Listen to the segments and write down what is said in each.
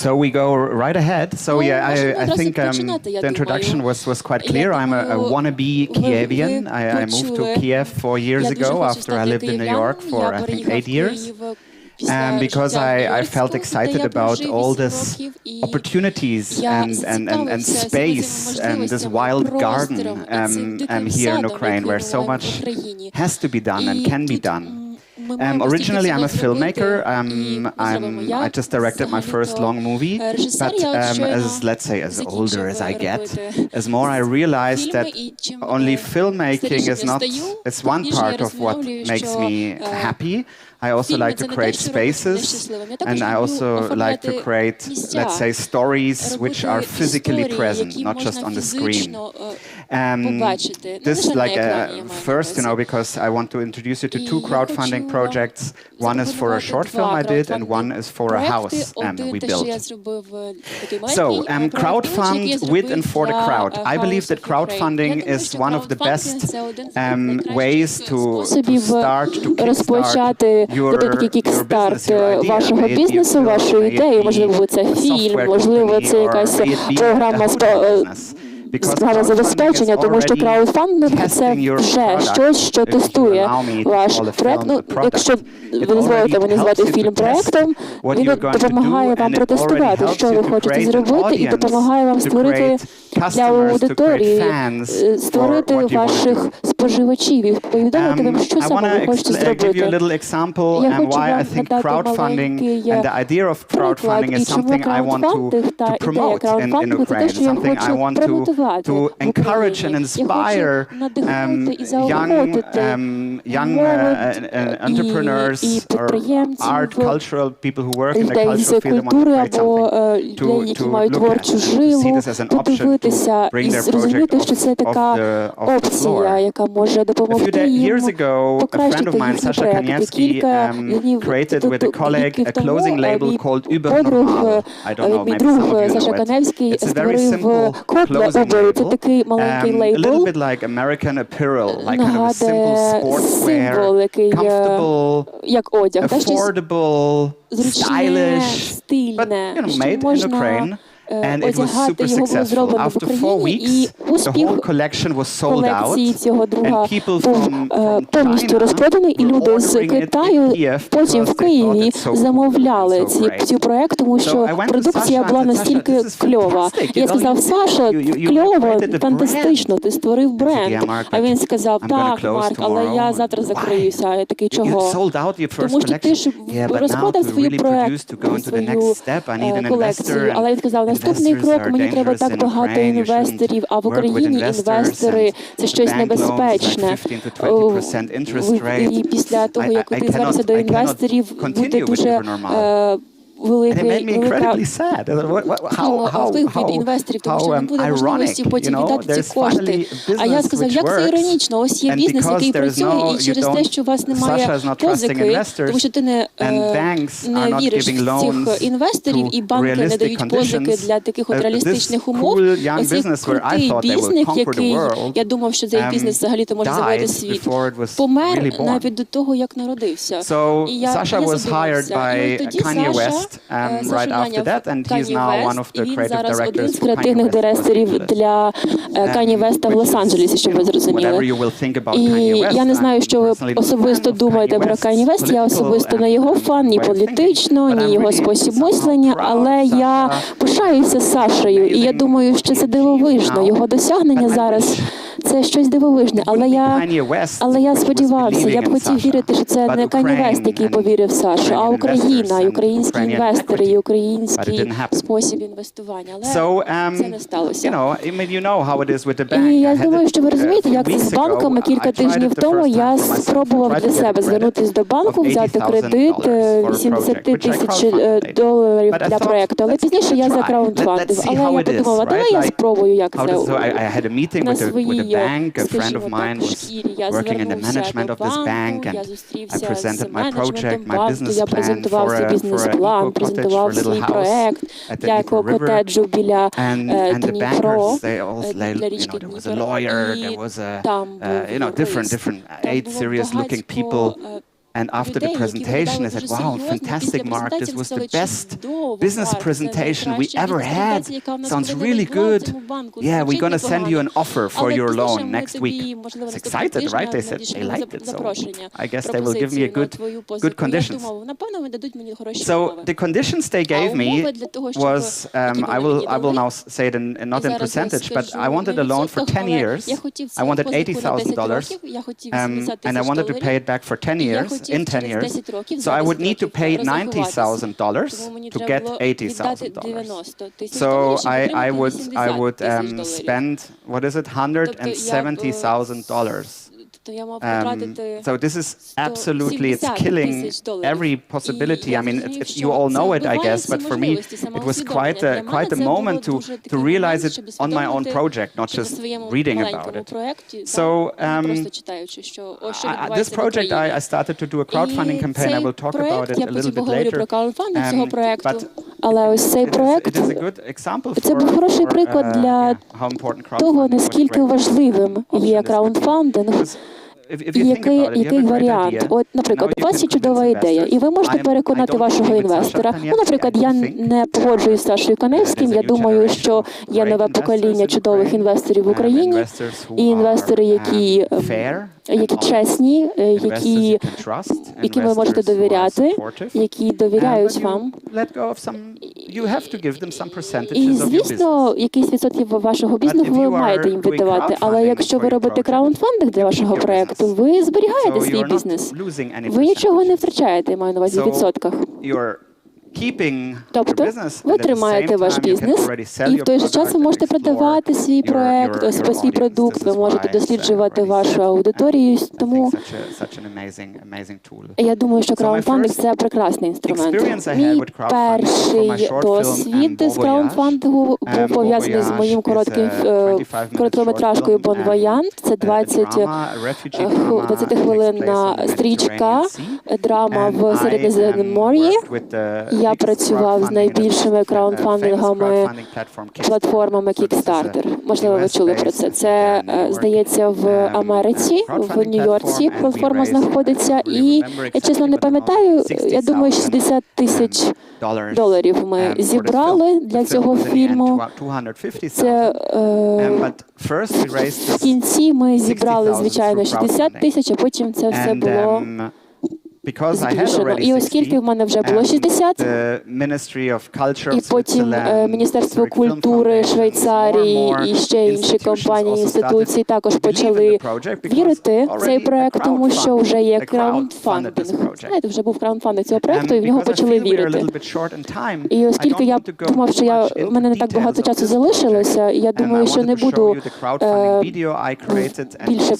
So we go right ahead. So yeah, I, I think um, the introduction was, was quite clear. I'm a, a wannabe Kievian. I, I, moved to Kiev four years ago after I lived in New York for I think eight years. and because I, I felt excited about all these opportunities and, and, and, and space and this wild garden um, um, here in Ukraine where so much has to be done and can be done. Um, originally, I'm a filmmaker. Um, I'm, i just directed my first long movie. But um, as, let's say, as older as I get, as more I realize that only filmmaking is not, it's one part of what makes me happy. I also like to create spaces, and I also like to create, let's say, stories which are physically present, not just on the screen. Um, this is like uh, a first, you know, because I want to introduce you to two crowdfunding projects. One is for a short film I did, and one is for a house um, we built. So, um, crowdfund with and for the crowd. I believe that crowdfunding is one of the best um, ways to, to start to kickstart буде тобто такий кікстарт е, вашого бізнесу, вашої ідеї. Можливо, це фільм, можливо, це якась програма з зараз забезпечення, тому що краудфандинг це вже щось, що тестує ваш проект. Ну, якщо ви дозволите мені звати фільм проектом, він допомагає вам протестувати, що ви хочете зробити, і допомагає вам створити для аудиторії, е, створити ваших споживачів і повідомити вам, що саме ви хочете зробити. Я хочу вам надати маленький приклад, і чому краудфандинг та ідея краудфандингу – це те, що я хочу промотувати to encourage and inspire um, um, young, um, young uh, uh, uh, uh entrepreneurs or art, cultural people who work in the cultural field and want to create something, to, to look at, to see this as an option to bring their project off, off the, off the floor. A few day, years ago, a friend of mine, Sasha Kanievsky, um, created with a colleague a closing label called Übernormal. I don't know, maybe some of you know it. It's a very simple clothing Такий маленький лейбл. A little bit like American apparel, like kind of a simple sportswear, символ, comfortable, як одяг, affordable, stylish, but, you know, made in Ukraine. Е, одягати його було зроблено в Україні, і успіх колекції цього друга був е, повністю розпроданий, і люди з Китаю потім в Києві замовляли ці цю проект, тому що продукція була настільки кльова. Я сказав, Саша, кльово, фантастично, ти створив бренд. А він сказав: Так, Марк, але я завтра закриюся. Я такий чого? Тому що ти ж розкладав свою проект, свою е, колекцію. Але він сказав, наступний крок мені треба так багато інвесторів. А в Україні інвестори це щось небезпечне. І після того, як ти звернувся до інвесторів, буде дуже великий, and it made me incredibly sad. What, what, how, ну, how, how, від інвесторів, тому що не буде можливості потім віддати ці кошти. А я сказав, як це іронічно, ось є бізнес, який працює, і через те, що у вас немає позики, тому що ти не, е, не віриш в цих інвесторів, і банки не дають позики для таких от реалістичних умов. Оцей крутий бізнес, який, я думав, що цей бізнес взагалі-то може завоювати світ, помер навіть до того, як народився. І я не задумався. Ну, тоді Саша um, right after that, and he's now one of the creative directors for креативних директорів для е, Кані Веста в Лос-Анджелесі, щоб ви зрозуміли. І я не знаю, що ви особисто думаєте про Кані Вест. Я особисто не його фан, ні політично, ні його спосіб мислення, але я пишаюся Сашею, і я думаю, що це дивовижно. Його досягнення зараз це щось дивовижне. Але я але я сподівався. Я б хотів вірити, що це не Кані Вест, який повірив Сашу, а Україна, і українські інвестори, і український спосіб інвестування. Але це не сталося. І я думаю, що ви розумієте, як це з банками кілька тижнів тому. Я спробував для себе звернутися до банку, взяти кредит 80 е, тисяч е, доларів для проекту. Але пізніше я закраундфандив. Але я подумала, давай ну, я спробую, як це на своїй bank. A friend of mine was working in the management of this bank, and I presented my project, my business plan for a, for a cottage, for a little house at the Eco River. And, and the bankers, they all, they, you know, there was a lawyer, there was a, uh, you know, different, different, eight serious-looking people and after the presentation, I said, wow, fantastic, Mark, this was the best business presentation we ever had. Sounds really good. Yeah, we're going to send you an offer for your loan next week. I was excited, right? They said they liked it, so I guess they will give me a good, good conditions. So the conditions they gave me was, um, I, will, I will now say it in, not in percentage, but I wanted a loan for 10 years. I wanted $80,000, um, and I wanted to pay it back for 10 years in 10 years. So I would need to pay $90,000 to get $80,000. So I, I would, I would um, spend, what is it, $170,000 Тобто я мав Um, потратити so this is absolutely, it's 170 killing тисяч доларів. every І possibility. я I mean, зрозумів, it's, it's, що you all це know it, I вбиває guess, всі but for me, можливості, it was самоусвідомлення. quite Для a, мене quite a це було moment to, дуже to такий realize момент, it щоб on my own усвідомити, project, not що на just своєму reading about маленькому it. проєкті, So, так, um, просто читаючи, що ось що I- I- відбувається this в project, I, Україні. I started to do a crowdfunding І campaign. I цей will talk about проект, it я a потім little bit поговорю про later. краудфандинг цього Um, проекту. but Але ось цей проект це був хороший приклад uh, для того, наскільки важливим є краундфандинг. Який, який варіант? От, наприклад, у вас є чудова ідея, і ви можете переконати вашого інвестора. Ну, наприклад, я не погоджуюсь з Сашою Каневським. Я думаю, що є нове покоління чудових інвесторів в um, Україні і інвестори, які, um, ем, які чесні, е, які, яким ви можете довіряти, які довіряють вам. І звісно, якийсь відсотків вашого бізнесу ви маєте їм віддавати. Але якщо ви робите краундфандинг для вашого проекту, business. ви зберігаєте свій бізнес. Ви нічого не втрачаєте, я маю на увазі в відсотках. Тобто ви тримаєте ваш бізнес, і в той же час ви можете продавати свій проект, свій продукт. Ви можете досліджувати вашу аудиторію. Тому я думаю, що first це прекрасний інструмент. Мій перший досвід з Bon краундфандингу був Um, пов'язаний з моїм коротким is a е, 25-minute короткометражкою short film Бон and, Воян. Це uh, 20 drama, a refugee е, drama, 20 takes хвилинна стрічка, драма в Середземномор'ї. Um, Я працював з найбільшими uh, Kickstarter. платформами Kickstarter. Можливо, ви чули про це. Це uh, е, здається в um, Америці, в Нью-Йорці. Платформа знаходиться, і я чесно не пам'ятаю. 60,000, Я думаю, 60 тисяч доларів ми um, зібрали для цього фільму. 250,000. Це е, Um, в кінці ми 60,000 зібрали звичайно through 60 crowdfunding. тисяч, а потім це все було збільшено. І оскільки 60, в мене вже було um, 60, the Ministry of Culture і потім е, Міністерство культури Швейцарії і ще інші компанії, інституції також почали вірити в цей проект, тому що вже є краундфандинг. Знаєте, вже був краундфандинг цього Um, проекту, і в нього почали вірити. І оскільки я думав, що я в мене не так багато часу залишилося, я думаю, Um, що не буду е, більше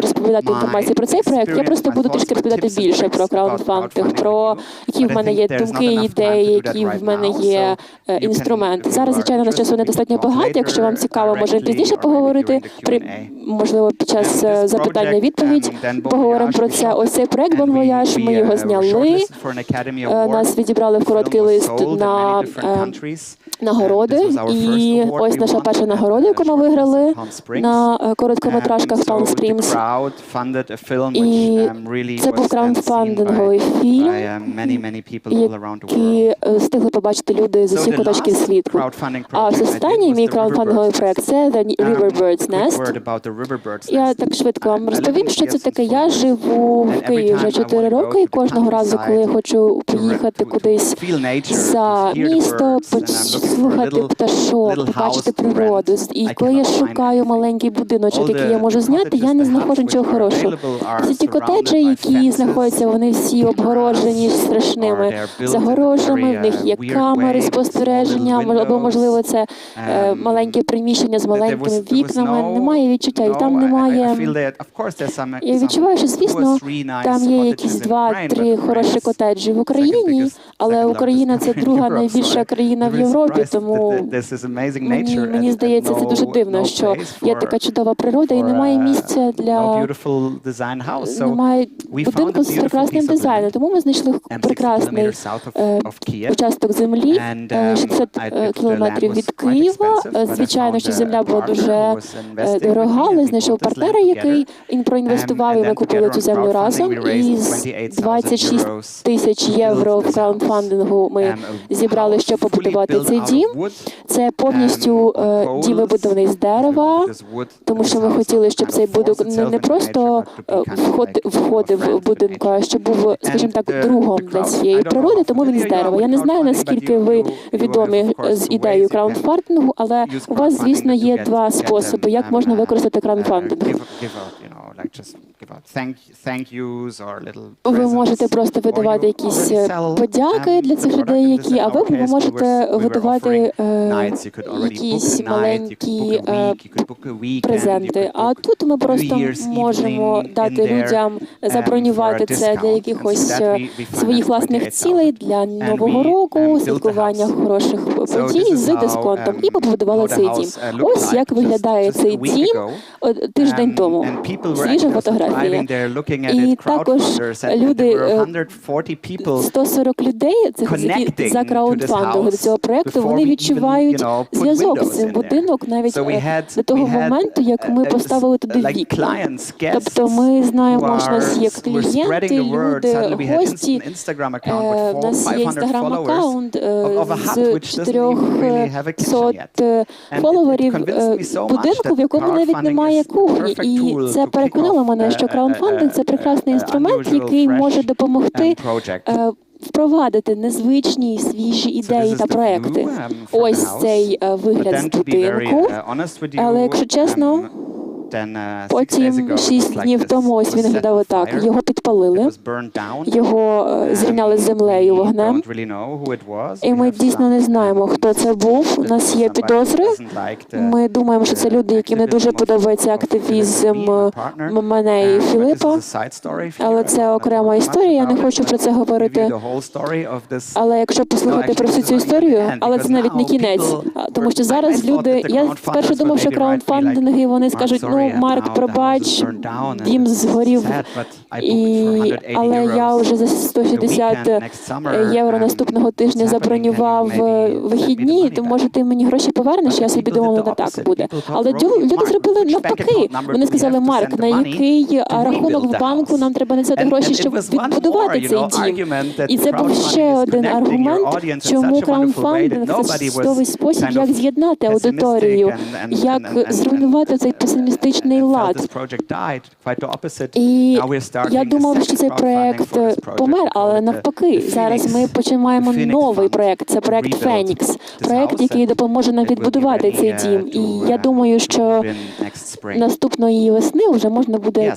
розповідати інформацію про цей проект. Я просто буду трішки розповідати більше про crowdfunding про які в мене є думки, ідеї, які в мене є е, інструменти. Зараз, звичайно, на часу недостатньо багато. Якщо вам цікаво, можемо пізніше поговорити. При можливо, під час е, запитання відповідь поговоримо про це. Ось цей проект and Бон Вояж. Ми uh, його зняли. an Academy Е. Нас відібрали в короткий лист на е, нагороди. І ось наша перша нагорода, uh, яку ми виграли на е, короткометражках Palm Springs. І um, це був by- фільм, um, е, встигли побачити люди з усіх куточків світу. А останній мій Riverbirds проект це The Um, Riverbird's Nest. Я так швидко вам розповім, що це таке. Я живу в Києві вже I 4 wanna go роки, і кожного разу, коли я хочу поїхати кудись за місто, little- пташок, побачити природу. І коли я шукаю маленький будиночок, який я можу зняти, я не знаходжу нічого хорошого. Всі ті котеджі, які знаходяться, вони всі обгороджені страшними загорожами. В них є камери спостереження, або можливо це е, Um, маленьке приміщення з маленькими вікнами. Немає відчуття, і там немає. Я відчуваю, що звісно там є якісь два-три хороші котеджі в Україні, Але Україна це друга найбільша країна в Європі, тому мені, мені здається, це дуже дивно, що є така чудова природа і немає uh, місця для немає будинку з прекрасним дизайном. Тому ми знайшли um, 60 прекрасний е, участок землі, And, е, um, 60 I- е, the кілометрів від Києва. Е, Звичайно, що земля була дуже е, дорога, але знайшов партнера, який проінвестував, Um, і ми купили цю землю разом. І з 28,000 26 euros тисяч євро в this house. краундфандингу ми Um, зібрали, щоб побудувати цей дім. Це повністю um, е, дім вибудований з дерева. Тому що ми хотіли, щоб цей будинок не, просто е, входив в будинку, а щоб був, скажімо так, другом для цієї природи, тому він з дерева. Я не знаю, наскільки ви відомі з ідеєю краундфандингу, але у вас, звісно, є два способи, як um, можна uh, використати uh, little Ви можете просто видавати якісь е, подяки um, для цих людей, які або ви можете е, book якісь маленькі е, презенти. А тут ми просто можемо дати людям um, забронювати це для якихось е, своїх власних 28,000. цілей для нового року, um, святкування хороших подій з дисконтом. um, І побудували цей дім. uh, Ось як виглядає цей дім тиждень Um, тому. Свіжа фотографія. І також люди, there were е, 140 people 140 людей, які за краудфандингу до цього проекту, вони відчувають зв'язок з цим будинок навіть е, до того моменту, як ми uh, поставили туди вікна. Тобто ми знаємо, що у нас є клієнти, люди, гості. Е, У нас є 500 followers інстаграм-аккаунт е, of- of a hut which з doesn't чотирьох even really have a kitchen сот yet. е, And it- it фоловерів е, будинку, в якому навіть немає кухні. І це переконало мене, що краудфандинг це прекрасний інструмент, який може допомогти um, е, впровадити незвичні свіжі ідеї та проекти. um, Ось цей е, вигляд з будинку. with Але якщо чесно, uh, Потім шість днів тому ось він on отак. Його підпалили, його е, зрівняли з землею вогнем. І ми дійсно не знаємо, хто це був. У нас є підозри. Ми думаємо, що це люди, яким не дуже подобається активізм мене і Філіпа. Але це окрема історія, я не хочу про це говорити. Але якщо послухати про всю цю історію, але це навіть не кінець, тому що зараз люди. Я спершу думав, що краундфандинги вони скажуть: ну Марк, пробач, дім згорів. І але я вже за 160 євро наступного тижня забронював е, вихідні, то може ти мені гроші повернеш. Я собі думав, не так буде. Але дю- люди зробили навпаки. Вони сказали, Марк, на який рахунок в банку нам треба несати гроші, щоб відбудувати цей дім. І це був ще один аргумент, чому краундфандинг це чудовий спосіб, як з'єднати аудиторію, як зруйнувати цей песимістичний лад. І я думав, що цей проект помер, але навпаки, зараз ми починаємо новий проект. Це проект Фенікс, проект, який допоможе нам відбудувати цей дім. І я думаю, що наступної весни вже можна буде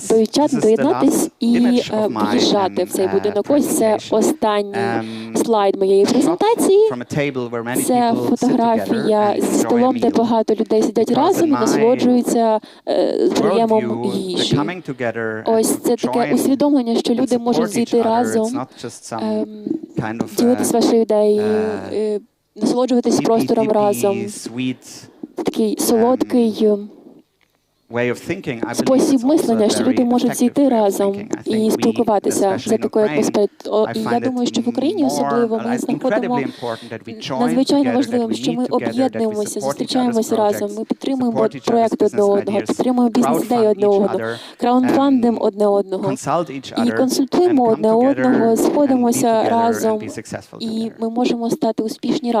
доєднатись і image е, в цей um, будинок. Ось це останній Um, слайд моєї презентації. Це фотографія зі столом, де багато людей сидять разом і насолоджуються е, приємом їжі. Ось це таке усвідомлення, що люди можуть зійти разом, ем, ділитися вашою ідеєю, е, насолоджуватись простором разом. Такий солодкий е, спосіб мислення, що люди можуть зійти разом і спілкуватися за такою атмосферою. І я думаю, що в Україні особливо ми знаходимо надзвичайно важливим, що ми об'єднуємося, зустрічаємося разом. Ми підтримуємо проекти одне одного, підтримуємо бізнес-ідеї одне одного, краундфандимо одне одного і консультуємо одне одного, сходимося разом, і ми можемо стати успішні разом.